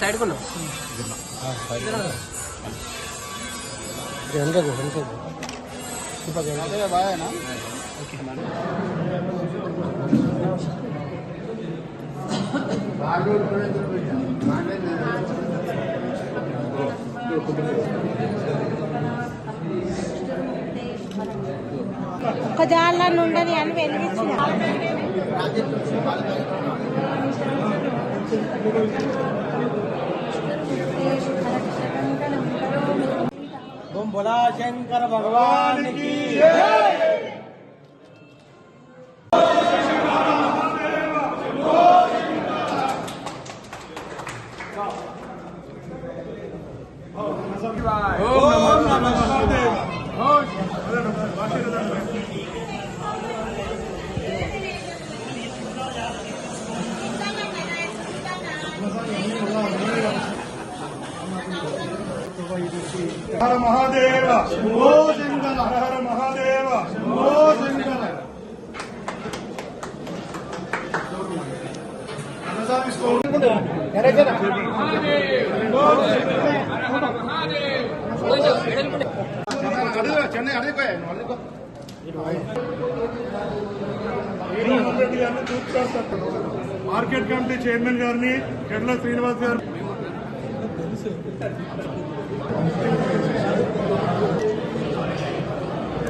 Side కొన్నా వెనకకు ఒక జాల ఉండని అని వెలిగించిన. बोला शंकर भगवान की కి హర మహాదేవ ఓ శంకర హర మహాదేవ ఓ శంకర చెన్నై అడిగిపోయా రెడ్డి గారిని చూపుతారు మార్కెట్ కమిటీ చైర్మన్ గారిని కెడ్ల శ్రీనివాస్ గారు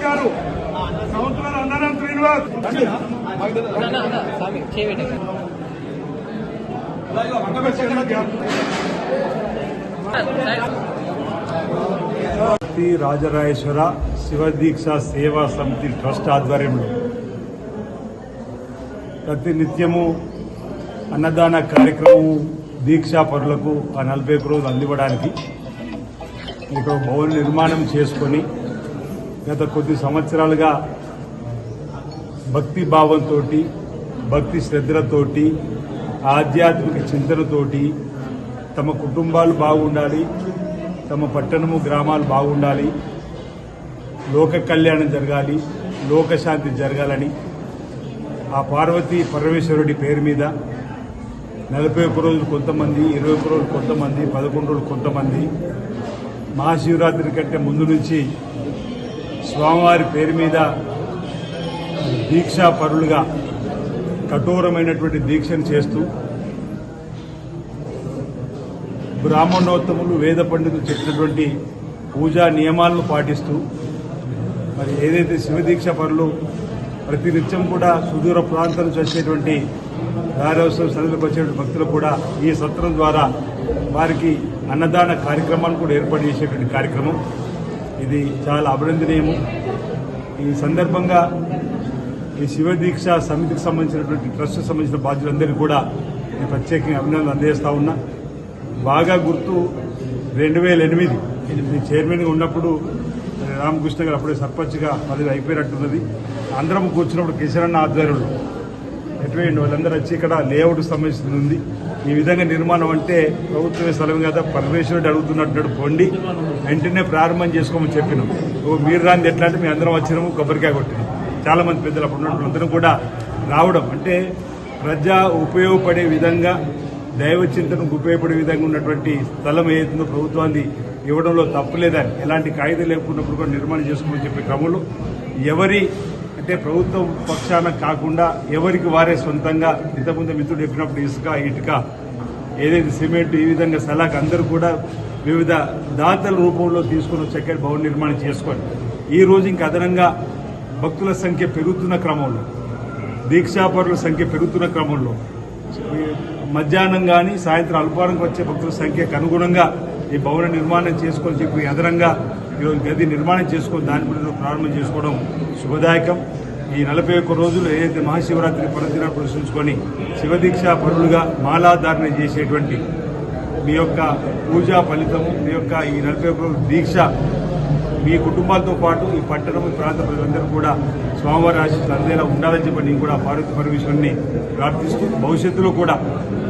గారు కౌన్సిలర్ అన్నారం శ్రీనివాస్ శ్రీ రాజరాజేశ్వర శివదీక్ష సేవా సమితి ట్రస్ట్ ఆధ్వర్యంలో ప్రతి నిత్యము అన్నదాన కార్యక్రమం దీక్షా పరులకు ఆ నలభై ఒక్క రోజులు అందివ్వడానికి ఇక్కడ భవన నిర్మాణం చేసుకొని గత కొద్ది సంవత్సరాలుగా భక్తి భావంతో భక్తి శ్రద్ధలతోటి ఆధ్యాత్మిక చింతనతోటి తమ కుటుంబాలు బాగుండాలి తమ పట్టణము గ్రామాలు బాగుండాలి లోక కళ్యాణం జరగాలి లోకశాంతి జరగాలని ఆ పార్వతీ పరమేశ్వరుడి పేరు మీద నలభై ఒక్క రోజులు కొంతమంది ఇరవై ఒక్క రోజులు కొంతమంది పదకొండు రోజులు కొంతమంది. మహాశివరాత్రి కంటే ముందు నుంచి స్వామివారి పేరు మీద దీక్షా పరులుగా కఠోరమైనటువంటి దీక్షను చేస్తూ బ్రాహ్మణోత్తములు వేద పండితులు చెప్పినటువంటి పూజా నియమాలను పాటిస్తూ మరి ఏదైతే శివదీక్ష పరులు ప్రతినిత్యం కూడా సుదూర ప్రాంతం నుంచి వచ్చేటువంటి దారోత్సవం సన్నిధికి వచ్చేటువంటి భక్తులు కూడా ఈ సత్రం ద్వారా వారికి అన్నదాన కార్యక్రమాన్ని కూడా ఏర్పాటు చేసేటువంటి కార్యక్రమం. ఇది చాలా అభినందనీయము. ఈ సందర్భంగా ఈ శివదీక్ష సమితికి సంబంధించినటువంటి ట్రస్ట్ సంబంధించిన బాధ్యులందరికీ కూడా నేను ప్రత్యేకంగా అభినందనలు అందజేస్తా ఉన్నా. బాగా గుర్తు రెండు వేల ఎనిమిది నేను చైర్మన్గా ఉన్నప్పుడు రామకృష్ణ గారు అప్పుడే సర్పంచ్గా పదవి అయిపోయినట్టున్నది. అందరం కూర్చున్నప్పుడు కిషన్ ఆధ్వర్యంలో ఎటువంటి వాళ్ళందరూ వచ్చి ఇక్కడ లేఅవుట్ సంబంధించింది. ఉంది ఈ విధంగా నిర్మాణం అంటే ప్రభుత్వమే స్థలం కదా. పరమేశ్వరుడు అడుగుతున్నట్టు పొండి. వెంటనే ప్రారంభం చేసుకోమని చెప్పినాం. ఓ మీరు రాంది ఎట్లా అంటే మేము అందరం వచ్చినాము కొబ్బరికాయ కొట్టినాం. చాలా మంది పెద్దలు అప్పుడు అందరం కూడా రావడం. అంటే ప్రజా ఉపయోగపడే విధంగా దైవ చింతనకు ఉపయోగపడే విధంగా ఉన్నటువంటి స్థలం ఏదైతుందో ప్రభుత్వాన్ని ఇవ్వడంలో తప్పులేదని ఎలాంటి కాయిదా లేకున్నప్పుడు కూడా నిర్మాణం చేసుకోమని చెప్పే క్రమంలో ఎవరి అంటే ప్రభుత్వం పక్షాన కాకుండా ఎవరికి వారే సొంతంగా ఇంతకుముందు మిత్రుడు చెప్పినప్పుడు ఇసుక ఇటుక ఏదైతే సిమెంట్ ఈ విధంగా సలాక్ అందరూ కూడా వివిధ దాతల రూపంలో తీసుకుని చక్కటి భవన నిర్మాణం చేసుకొని ఈ రోజు ఇంకా అదనంగా భక్తుల సంఖ్య పెరుగుతున్న క్రమంలో దీక్షాపరుల సంఖ్య పెరుగుతున్న క్రమంలో మధ్యాహ్నం కానీ సాయంత్రం అల్పారంకి వచ్చే భక్తుల సంఖ్యకు అనుగుణంగా ఈ భవన నిర్మాణం చేసుకొని చెప్పి అదనంగా ఈరోజు గది నిర్మాణం చేసుకొని దాని మీద ప్రారంభం చేసుకోవడం శుభదాయకం. ఈ నలభై ఒక్క రోజులు ఏదైతే మహాశివరాత్రి పరదిన పురస్కరించుకొని శివదీక్ష పరులుగా మాలాధారణ చేసేటువంటి మీ యొక్క పూజా ఫలితము మీ యొక్క ఈ నలభై ఒక్క దీక్ష మీ కుటుంబాలతో పాటు ఈ పట్టణం ఈ ప్రాంత ప్రజలందరూ కూడా స్వామివారి ఆశీస్సులు అందేలా ఉండాలని చెప్పి నేను కూడా పార్వతి పరమేశ్వరుని ప్రార్థిస్తూ భవిష్యత్తులో కూడా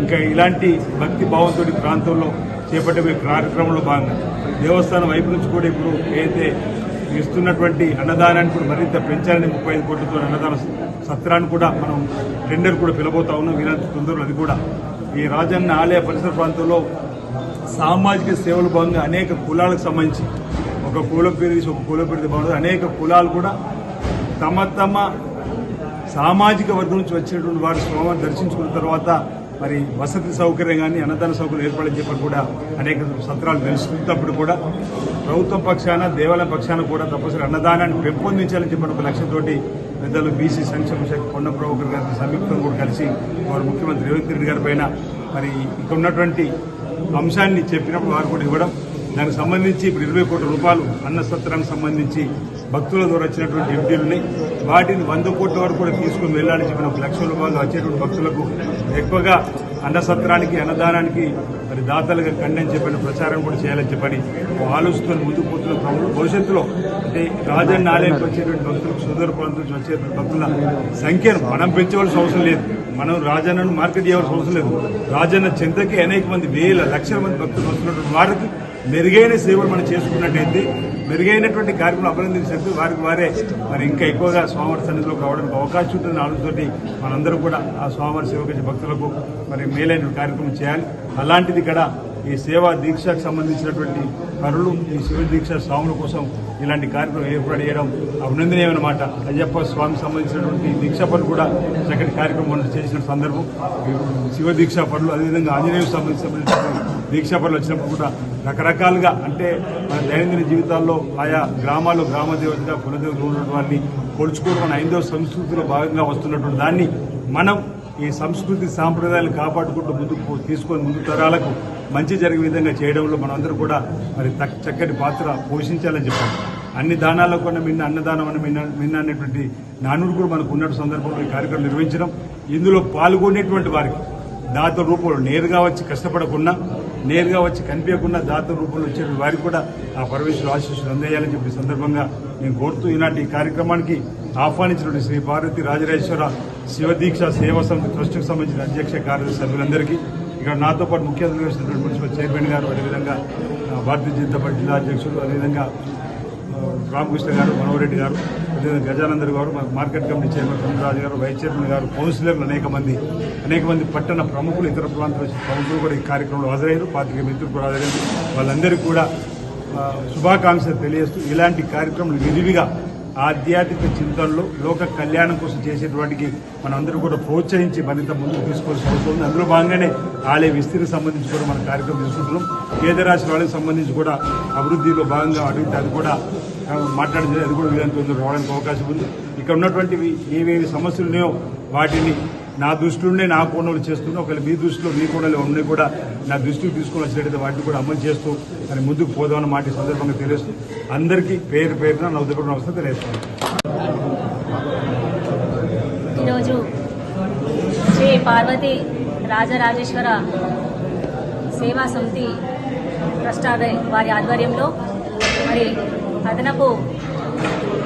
ఇంకా ఇలాంటి భక్తి భావంతో ప్రాంతంలో చేపట్టే కార్యక్రమంలో భాగంగా. దేవస్థానం వైపు నుంచి కూడా ఇప్పుడు ఏదైతే ఇస్తున్నటువంటి అన్నదానాన్ని కూడా మరింత పెంచాలని ముప్పై ఐదు కోట్లతో అన్నదాన సత్రాన్ని కూడా మనం టెండర్ కూడా పిలబోతా ఉన్నాం. వీరంత తొందరలో అది కూడా. ఈ రాజన్న ఆలయ పరిసర ప్రాంతంలో సామాజిక సేవల భాగంగా అనేక కులాలకు సంబంధించి ఒక కులం పేరు తీసి ఒక కులం పేరు బాగుంటుంది అనేక కులాలు కూడా తమ తమ సామాజిక వర్గం నుంచి వచ్చినటువంటి వారి స్వామిని దర్శించుకున్న తర్వాత మరి వసతి సౌకర్యం కానీ అన్నదాన సౌకర్యం ఏర్పాటు చెప్పని కూడా అనేక సత్రాలు తెలుసుకున్నప్పుడు కూడా ప్రభుత్వం పక్షాన దేవాలయం పక్షాన కూడా తప్పనిసరి అన్నదానాన్ని పెంపొందించాలని చెప్పిన ఒక లక్ష్యంతోటి పెద్దలు బీసీ సంక్షేమ శాఖ కొండ ప్రభాకర్ గారి సంయుక్తం కూడా కలిసి వారు ముఖ్యమంత్రి రేవంత్ రెడ్డి గారి పైన మరి ఇక్కడ ఉన్నటువంటి అంశాన్ని చెప్పినప్పుడు వారు కూడా ఇవ్వడం దానికి సంబంధించి ఇప్పుడు ఇరవై కోట్ల రూపాయలు అన్న సత్రానికి సంబంధించి భక్తుల ద్వారా వచ్చినటువంటి ఎంపీలని వాటిని వంద కోట్ల వరకు కూడా తీసుకుని వెళ్ళాలని చెప్పిన ఒక లక్ష రూపాయలు వచ్చేటువంటి భక్తులకు ఎక్కువగా అన్నసత్రానికి అన్నదానానికి మరి దాతలుగా ఖండని చెప్పిన ప్రచారం కూడా చేయాలని చెప్పని ఆలోచిస్తూ ముందుకు పోతున్న క్రమంలో భవిష్యత్తులో అంటే రాజన్న ఆలయానికి వచ్చేటువంటి భక్తులకు సుదూర ప్రాంతం నుంచి వచ్చేటువంటి భక్తుల సంఖ్యను మనం పెంచవలసిన అవసరం లేదు. మనం రాజన్నను మార్కెట్ చేయవలసిన అవసరం లేదు. రాజన్న చింతకి అనేక మంది వేల లక్షల మంది భక్తులు వస్తున్నటువంటి వారికి మెరుగైన సేవలు మనం చేసుకున్నట్టయితే మెరుగైనటువంటి కార్యక్రమం అభినందించినట్టు వారికి వారే మరి ఇంకా ఎక్కువగా స్వామివారి సన్నిధిలో కావడానికి అవకాశం ఉంటుందని ఆలోచనతోటి మనందరూ కూడా ఆ స్వామివారి సేవకు భక్తులకు మరి మేలైన కార్యక్రమం చేయాలి. అలాంటిది ఇక్కడ ఈ సేవా దీక్షకు సంబంధించినటువంటి పనులు ఈ శివ దీక్ష స్వాముల కోసం ఇలాంటి కార్యక్రమం ఏర్పాటు చేయడం అభినందనీయమన్నమాట. అయ్యప్ప స్వామికి సంబంధించినటువంటి దీక్ష పనులు కూడా చక్కటి కార్యక్రమం చేసిన సందర్భం. శివ దీక్ష పనులు అదేవిధంగా ఆంజనేయ సంబంధించిన దీక్ష పనులు వచ్చినప్పుడు కూడా రకరకాలుగా అంటే మన దైనందిన జీవితాల్లో ఆయా గ్రామాల్లో గ్రామ దేవతగా కులదేవతలు ఉన్నటువంటి వారిని కొలుచుకోవడం మన ఐదవ సంస్కృతిలో భాగంగా వస్తున్నటువంటి దాన్ని మనం ఈ సంస్కృతి సాంప్రదాయాలు కాపాడుకుంటూ ముందుకు తీసుకొని ముందు తరాలకు మంచి జరిగే విధంగా చేయడంలో మనందరూ కూడా మరి చక్కటి పాత్ర పోషించాలని చెప్పాలి. అన్ని దానాల్లో కూడా మిన్న అన్నదానం అని మిన్న మిన్న అనేటువంటి నానుడు కూడా మనకు ఉన్నటువంటి సందర్భంలో ఈ కార్యక్రమం నిర్వహించడం. ఇందులో పాల్గొనేటువంటి వారికి దాత రూపంలో నేరుగా వచ్చి కష్టపడకుండా నేరుగా వచ్చి కనిపించకుండా దాత రూపంలో వచ్చే వారికి కూడా ఆ పరమేశ్వర ఆశీస్సులు అందేయాలని చెప్పి సందర్భంగా నేను కోరుతూ ఈనాటి ఈ కార్యక్రమానికి ఆహ్వానించినటువంటి శ్రీ పార్వతి రాజరాజేశ్వర శివదీక్ష సేవా సమితి ట్రస్టుకు సంబంధించిన అధ్యక్ష కార్యదర్శి సభ్యులందరికీ ఇక్కడ నాతో పాటు ముఖ్య అతిథిగా మున్సిపల్ చైర్మన్ గారు అదేవిధంగా భారతీయ జనతా పార్టీ జిల్లా అధ్యక్షులు అదేవిధంగా రామకృష్ణ గారు మనోహరెడ్డి గారు గజానందర్ గారు మార్కెట్ కమిటీ చైర్మన్ రాజు గారు వైస్ చైర్మన్ గారు కౌన్సిలర్లు అనేక మంది అనేక మంది పట్టణ ప్రముఖులు ఇతర ప్రాంతాల ప్రముఖులు కూడా ఈ కార్యక్రమంలో హాజరయ్యారు పార్టీ మిత్రులు కూడా హాజరయ్యారు. వాళ్ళందరికీ కూడా శుభాకాంక్షలు తెలియజేస్తూ ఇలాంటి కార్యక్రమాలు విరివిగా ఆధ్యాత్మిక చింతనలో లోక కళ్యాణం కోసం చేసేటువంటికి మనందరూ కూడా ప్రోత్సహించి మరింత ముందుకు తీసుకోవాల్సిన అవసరం ఉంది. అందులో భాగంగానే ఆలయ విస్తీర్ణ సంబంధించి కూడా మన కార్యక్రమం తీసుకుంటున్నాం. కేదరాశి వాళ్ళకి సంబంధించి కూడా అభివృద్ధిలో భాగంగా అడిగితే అది కూడా మాట్లాడింది అది కూడా వీరంతో రావడానికి అవకాశం ఉంది. ఇక్కడ ఉన్నటువంటివి ఏవేవి సమస్యలు ఉన్నాయో వాటిని నా దృష్టిలోనే నా కోణంలో చేస్తున్నా ఒకవేళ మీ దృష్టిలో మీ కోణంలో ఉన్నాయి కూడా నా దృష్టికి తీసుకొని వచ్చినట్టయితే వాటిని కూడా అమలు చేస్తూ అని ముందుకు పోదామన్న మాట సందర్భంగా తెలుస్తూ అందరికీ పేరు పేరున నా ఉదయపూర్ణ అవస్థ తెలియజేస్తాను ఈరోజు శ్రీ పార్వతి రాజరాజేశ్వర సేవా సమితి ట్రస్ట్ వారి ఆధ్వర్యంలో మరి అదనపు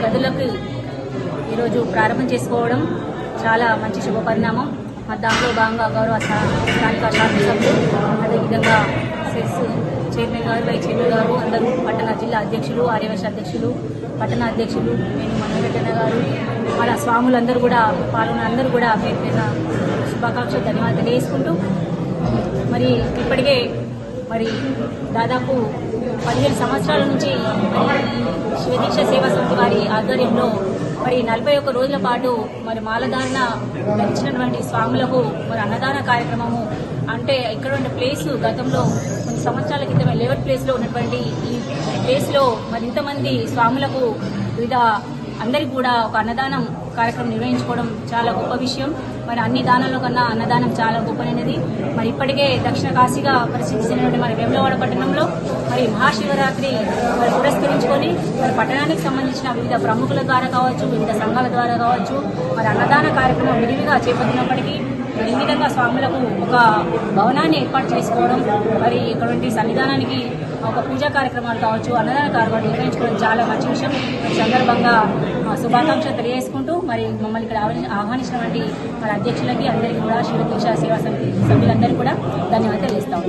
గదులకు ఈరోజు ప్రారంభం చేసుకోవడం చాలా మంచి శుభపరిణామం. మరి దాంట్లో భాగంగా గౌరవ స్థానిక శాసనసభ్యులు అదేవిధంగా సెస్ చైర్మన్ గారు వై చైర్మన్ గారు అందరూ పట్టణ జిల్లా అధ్యక్షులు ఆర్యవేశ అధ్యక్షులు పట్టణ అధ్యక్షులు నేను మనోరెడ్డి గారు వాళ్ళ స్వాములందరూ కూడా పాల్గొన్న అందరూ కూడా పేరు పేరున శుభాకాంక్షలు ధన్యవాదాలు తెలియజేసుకుంటూ మరి ఇప్పటికే మరి దాదాపు పదిహేను సంవత్సరాల నుంచి మరి శివదీక్ష సేవా సమితి వారి ఆధ్వర్యంలో మరి నలభై ఒక్క రోజుల పాటు మరి మాలధారణ ధరించినటువంటి స్వాములకు మరి అన్నదాన కార్యక్రమము అంటే ఇక్కడ ఉన్న ప్లేస్ గతంలో కొన్ని సంవత్సరాల క్రితం లేవర్ ప్లేస్లో ఉన్నటువంటి ఈ ప్లేస్లో మరి ఇంతమంది స్వాములకు వివిధ అందరికి కూడా ఒక అన్నదానం కార్యక్రమం నిర్వహించుకోవడం చాలా గొప్ప విషయం. మరి అన్ని దానాల కన్నా అన్నదానం చాలా గొప్పనైనది మరి ఇప్పటికే దక్షిణ కాశీగా ప్రసిద్ధి చెందినటువంటి మరి వేములవాడ పట్టణంలో మరి మహాశివరాత్రి మరి పురస్కరించుకొని మరి పట్టణానికి సంబంధించిన వివిధ ప్రముఖుల ద్వారా కావచ్చు వివిధ సంఘాల ద్వారా కావచ్చు మరి అన్నదాన కార్యక్రమం విరివిగా చేపట్టినప్పటికీ మరి ఈ విధంగా స్వాములకు ఒక భవనాన్ని ఏర్పాటు చేసుకోవడం మరి ఇటువంటి సన్నిధానానికి ఒక పూజా కార్యక్రమాలు కావచ్చు అన్నదాన కార్యక్రమాలు నిర్వహించుకోవడం చాలా మంచి విషయం. సందర్భంగా శుభాకాంక్షలు తెలియజేసుకుంటూ మరి మమ్మల్ని ఇక్కడ ఆహ్వానించినటువంటి మరి అధ్యక్షులకి అందరికీ కూడా శివ దీక్షా సేవా సమితి సభ్యులందరికీ కూడా ధన్యవాదాలు తెలియజేస్తాము